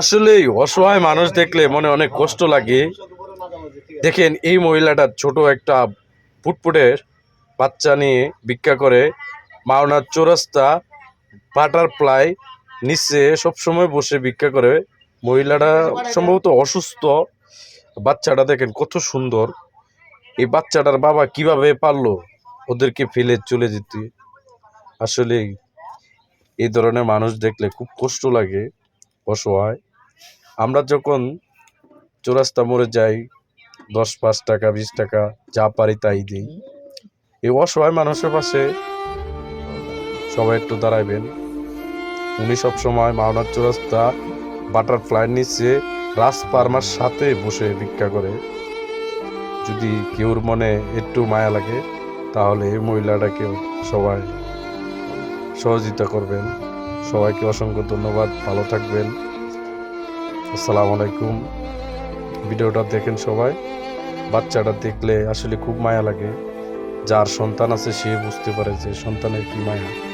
আসলেই অসহায় মানুষ দেখলে মনে অনেক কষ্ট লাগে। দেখেন, এই মহিলাটা ছোট একটা ফুটফুটের বাচ্চা নিয়ে ভিক্ষা করে। মাওনার চৌরাস্তা, বাটারফ্লাই নিচে সবসময় বসে ভিক্ষা করে। মহিলাটা সম্ভবত অসুস্থ। বাচ্চাটা দেখেন কত সুন্দর। এই বাচ্চাটার বাবা কীভাবে পারল ওদেরকে ফেলে চলে যেতে? আসলে এই ধরনের মানুষ দেখলে খুব কষ্ট লাগে। অসহায় আমরা যখন চৌরাস্তা মোড়ে যাই, দশ পাঁচ টাকা, বিশ টাকা, যা পারি তাই দিই। এই অসহায় মানুষের পাশে সবাই একটু দাঁড়াইবেন। উনি সব সময় মাওনার চৌরাস্তা বাটারফ্লাইয়ের নিচে রাস পারমার সাথে বসে ভিক্ষা করে। যদি কেউর মনে একটু মায়া লাগে, তাহলে এই মহিলাটাকেও সবাই সহযোগিতা করবেন। সবাইকে অসংখ্য ধন্যবাদ, ভালো থাকবেন। আসসালামু আলাইকুম। ভিডিওটা দেখেন সবাই। বাচ্চাটা দেখলে আসলে খুব মায়া লাগে। যার সন্তান আছে, সে বুঝতে পারে যে সন্তানের কি মায়া।